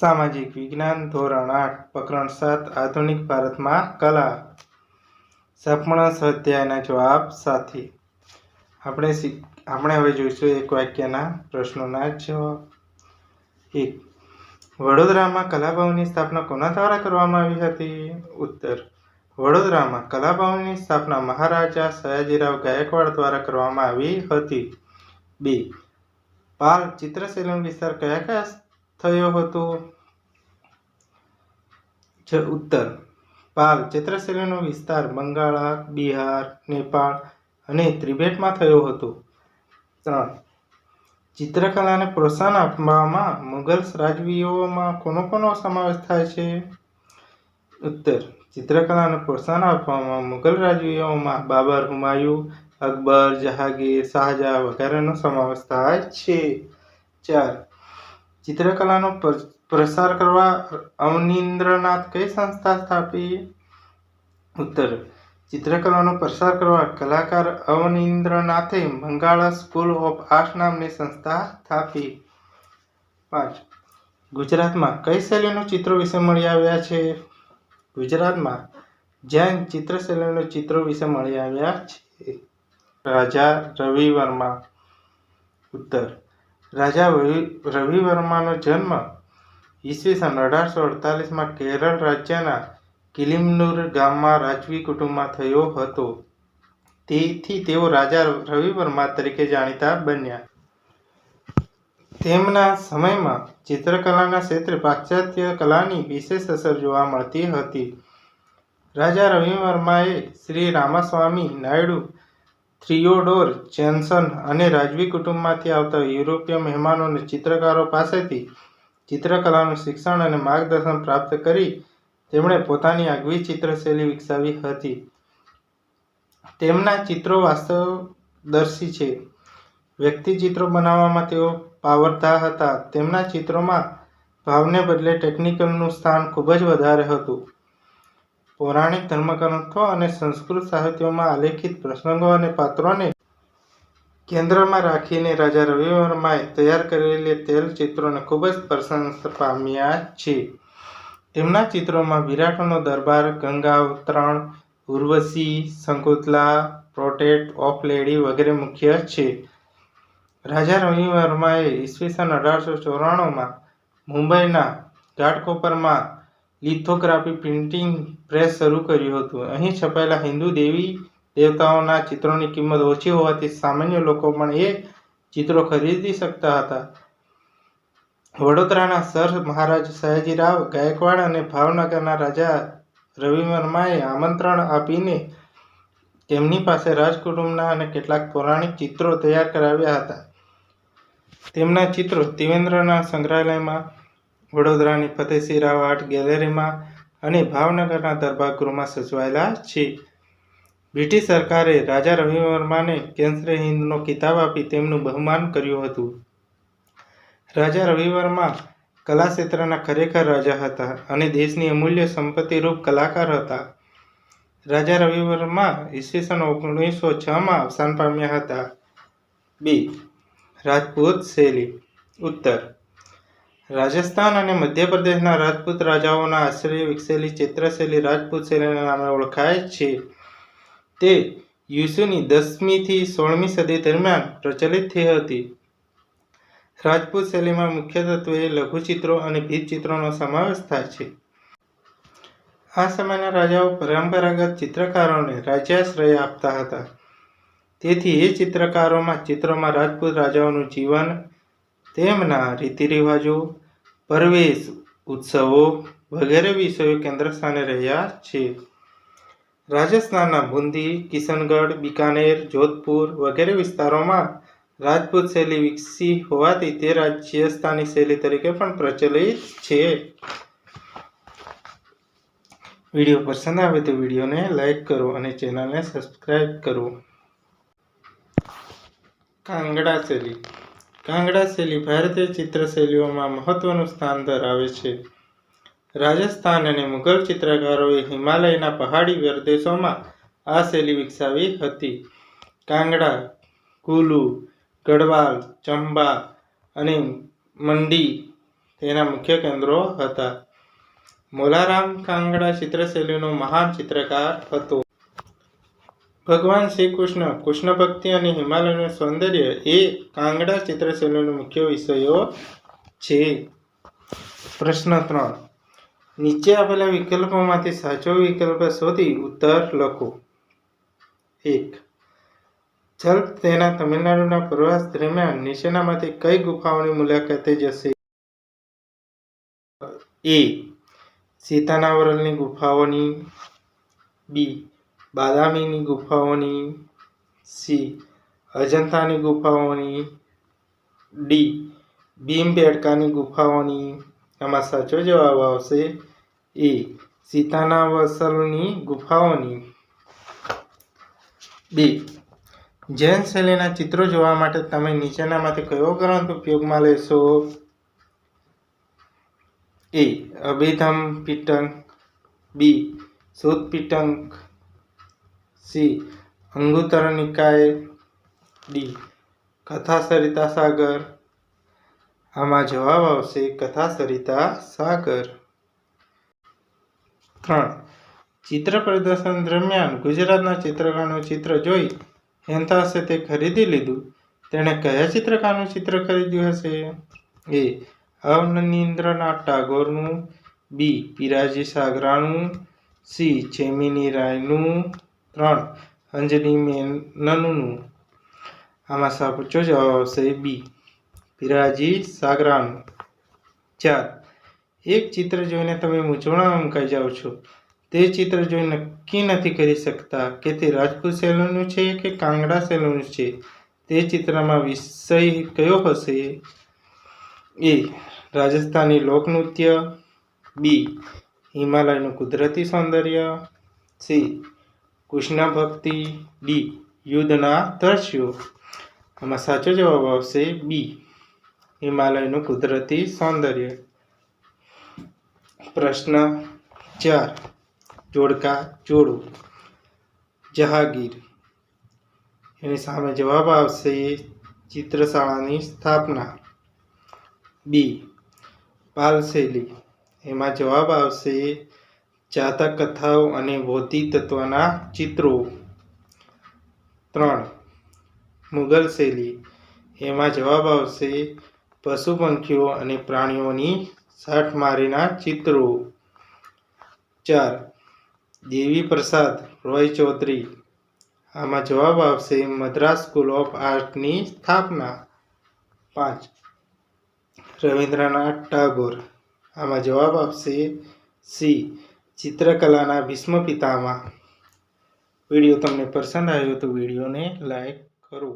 સામાજિક વિજ્ઞાન, ધોરણ આઠ, પ્રકરણ સાત, આધુનિક ભારતમાં કલા. સપના, સ્વાધ્યાયના જવાબ, સાથે. આપણે આપણે હવે જોઈશું એક વાક્યના પ્રશ્નોના જવાબ. એક. વડોદરામાં કલાભવનની સ્થાપના કોના દ્વારા કરવામાં આવી હતી? ઉત્તર. વડોદરામાં કલાભવનની સ્થાપના મહારાજા સયાજીરાવ ગાયકવાડ દ્વારા કરવામાં આવી હતી. બે. પાલ ચિત્રશૈલીનો વિસ્તાર કયા કયા થયો હતો. ઉત્તર. પાલ ચિત્રશૈલીનો વિસ્તાર બંગાળા બિહાર, નેપાળ અને ત્રિબેટમાં થયો હતો. ત્રણ. ચિત્રકલાને પ્રોત્સાહન આપવામાં મુગલ રાજવીઓમાં કોનો કોનો સમાવેશ થાય છે? ઉત્તર. ચિત્રકલાને પ્રોત્સાહન આપવામાં મુગલ રાજવીઓમાં બાબર હુમાયુ, અકબર, જહાંગીર, શાહજહાં વગેરેનો સમાવેશ થાય છે. ચાર. ચિત્રકલાનો પ્રસાર કરવા અવનીન્દ્રનાથ કઈ સંસ્થા સ્થાપી? ઉત્તર. ચિત્રકલાનો પ્રસાર કરવા કલાકાર અવનીન્દ્રનાથે બંગાળા સ્કૂલ ઓફ આર્ટ નામની સંસ્થા સ્થાપી. પાંચ. ગુજરાતમાં કઈ શૈલીનું ચિત્રો વિશે મળી આવ્યા છે? ગુજરાતમાં જૈન ચિત્રશૈલીનું ચિત્રો વિશે મળી આવ્યા છે. રાજા રવિ વર્મા. ઉત્તર. રાજા રવિ- રવિ વર્માનો જન્મ ઈસવીસન અઢારસો અડતાલીસમાં કેરળ રાજ્યના કિલિમનુર ગામમાં રાજવી કુટુંબમાં થયો હતો. તેથી તેઓ રાજા રવિવર્મા તરીકે જાણીતા બન્યા. તેમના સમયમાં ચિત્રકલાના ક્ષેત્રે પાશ્ચાત્ય કલાની વિશેષ અસર જોવા મળતી હતી. રાજા રવિવર્માએ શ્રી રામાસ્વામી નાયડુ થિયોડોર જેન્સન અને રાજવી કુટુંબમાંથી આવતા યુરોપીય મહેમાનો અને ચિત્રકારો પાસેથી ચિત્રકલાનું શિક્ષણ અને માર્ગદર્શન પ્રાપ્ત કરી તેમણે પોતાની આગવી ચિત્રશૈલી વિકસાવી હતી. તેમના ચિત્રો વાસ્તવદર્શી છે. વ્યક્તિ ચિત્રો બનાવવામાં તેઓ પાવરધા હતા. તેમના ચિત્રોમાં ભાવને બદલે ટેકનિકલનું સ્થાન ખૂબ જ વધારે હતું. પૌરાણિક ધર્મગ્રંથો અને સંસ્કૃત સાહિત્યોમાં આલેખિત પ્રસંગો અને પાત્રોને કેન્દ્રમાં રાખીને રાજા રવિવર્માએ તૈયાર કરેલી તેલ ચિત્રોને ખૂબ જ પ્રશંસા પામ્યા છે. તેમના ચિત્રોમાં વિરાટનો દરબાર, Ganga Uttarayan, Urvashi Shakuntala portrait of lady વગેરે મુખ્ય છે. રાજા રવિ વર્માએ ઈસવીસન અઢારસો ચોરાણુંમાં મુંબઈના ઘાટકોપરમાં લિથોગ્રાફી, પ્રિન્ટિંગ, પ્રેસ શરૂ કર્યું હતું. અહીં છપાયેલા હિન્દુ દેવી દેવતાઓના ચિત્રોની કિંમત ઓછી હોવાથી સામાન્ય લોકો પણ એ ચિત્રો ખરીદી શકતા હતા. વડોદરાના સર મહારાજ સયાજીરાવ ગાયકવાડ અને ભાવનગરના રાજા રવિવર્માએ આમંત્રણ આપીને તેમની પાસે રાજકુટુંબના અને કેટલાક પૌરાણિક ચિત્રો તૈયાર કરાવ્યા હતા. તેમના ચિત્રો ત્રિવેન્દ્રના સંગ્રહાલયમાં વડોદરાની ફતેસિંહ રાવ આર્ટ ગેલેરીમાં અને ભાવનગરના દરબારગૃહમાં સચવાયેલા છે. બ્રિટિશ સરકારે રાજા રવિવર્માને કેન્સરે હિંદનો ખિતાબ આપી તેમનું બહુમાન કર્યું હતું. રાજા રવિવર્મા કલા ક્ષેત્રના ખરેખર રાજા હતા અને દેશની અમૂલ્ય સંપત્તિરૂપ કલાકાર હતા. રાજા રવિવર્મા ઈસવીસન ઓગણીસો છમાં અવસાન પામ્યા હતા. બી. રાજપૂત શૈલી. ઉત્તર. રાજસ્થાન અને મધ્યપ્રદેશના રાજપૂત રાજાઓના આશ્રય વિકસેલી ચિત્રશૈલી રાજપૂત શૈલીના નામે ઓળખાય છે. તે યુસુની દસમીથી સોળમી સદી દરમિયાન પ્રચલિત થઈ હતી. રાજપૂત શૈલીમાં મુખ્યત્વે લઘુચિત્રો અને ભીતચિત્રોનો સમાવેશ થાય છે. આ સમયના રાજાઓ પરંપરાગત ચિત્રકારોને રાજ્યાશ્રય આપતા હતા. તેથી એ ચિત્રકારોમાં ચિત્રોમાં રાજપૂત રાજાઓનું જીવન તેમના રીતિરિવાજો, પરવેશ ઉત્સવો વગેરે વિષયો કેન્દ્ર સ્થાને રહ્યા છે. રાજસ્થાનના બુંદી, કિશનગઢ, બિકાનેર, જોધપુર વગેરે વિસ્તારોમાં રાજપૂત શૈલી વિકસી હોવાથી તે રાજ્યસ્થાની શૈલી તરીકે પણ પ્રચલિત છે. વીડિયો પસંદ આવે તો વિડીયોને લાઈક કરો અને ચેનલને સબસ્ક્રાઈબ કરો. કાંગડા શૈલી. કાંગડા શૈલી ભારતીય ચિત્રશૈલીઓમાં મહત્વનું સ્થાન ધરાવે છે. રાજસ્થાન અને મુઘલ ચિત્રકારોએ હિમાલયના પહાડી પ્રદેશોમાં આ શૈલી વિકસાવી હતી. કાંગડા, કુલુ, ગઢવાલ, ચંબા અને મંડી તેના મુખ્ય કેન્દ્રો હતા. મોલારામ કાંગડા ચિત્રશૈલીનો મહાન ચિત્રકાર હતો. ભગવાન શ્રી કૃષ્ણ કૃષ્ણ ભક્તિ અને હિમાલયનું સૌંદર્ય એ કાંગડા ચિત્રશૈલીનો મુખ્ય વિષયો છે. પ્રશ્ન ત્રણ. નીચે આપેલા વિકલ્પોમાંથી સાચો વિકલ્પ શોધી ઉત્તર લખો. એક. ચલ તેના તમિલનાડુના પ્રવાસ દરમિયાન નીચેનામાંથી કઈ ગુફાઓની મુલાકાતે જશે? એ. સીતાનાવરલની ગુફાઓની. બી. બાદામીની ગુફાઓની, સી, અજંતાની ગુફાઓની, ડી ભીમબેડકાની ગુફાઓની એમાં સાચો જવાબ આવશે એ, સીતાના વસલની ગુફાઓની. બી, જૈન શૈલીના ચિત્રો જોવા માટે તમે નીચેનામાંથી કયો ગ્રંથ ઉપયોગમાં લેશો? એ, અભિધમ પીટંક બી સુદ પીટંક સી. અંગુત્તર નિકાય ડી. કથા સરિતા સાગર આમાં જવાબ આવશે કથા સરિતા સાગર ત્રણ. ચિત્ર પ્રદર્શન દરમિયાન ગુજરાતના ચિત્રકારનું ચિત્ર જોઈ હેન્થાસે તે ખરીદી લીધું. તેણે કયા ચિત્રકારનું ચિત્ર ખરીદ્યું હશે? એ. અવનીન્દ્રનાથ ટાગોરનું. બી. પિરાજી સાગરાનું સી. ચેમિની રાયનું. ત્રણ. અંજની મેનનનું આમાં સાચો જવાબ આવશે બી. પિરાજી સાગરાનું. ચાર. એક ચિત્ર જોઈને તમે મૂંઝવણમાં મુકાઈ જાઓ છો. તે ચિત્ર જોઈ નક્કી નથી કરી શકતા કે તે રાજપૂત સેલૂનનું છે કે કાંગડા સેલૂનનું છે. તે ચિત્રમાં વિષય કયો હશે? એ. રાજસ્થાની લોકનૃત્ય. બી. હિમાલયનું કુદરતી સૌંદર્ય. સી. કૃષ્ણ ભક્તિ ડી, યુદ્ધના દ્રશ્યો. આમાં સાચો જવાબ આવશે બી, હિમાલયનું કુદરતી સૌંદર્ય. પ્રશ્ન ચાર, જોડકા જોડો. જહાગીર. એની સામે જવાબ આવશે ચિત્રશાળાની સ્થાપના. બી, પાલશૈલી. એમાં જવાબ આવશે જાતક કથાઓ અને તત્વના ચિત્રો. ત્રણ. મુગલ શૈલી. એમાં જવાબ આવશે પશુ પંખીઓ અને પ્રાણીઓની સાઠમારીના ચિત્રો. ચાર. દેવી પ્રસાદ, રોય ચૌધરી. આમાં જવાબ આવશે મદ્રાસ સ્કૂલ ઓફ આર્ટની સ્થાપના. પાંચ. રવિન્દ્રનાથ ટાગોર. આમાં જવાબ આપશે સી. ચિત્રકલાના ભીષ્મ પિતામાં. વીડિયો તમને પસંદ આવ્યો તો વિડીયોને લાઈક કરો.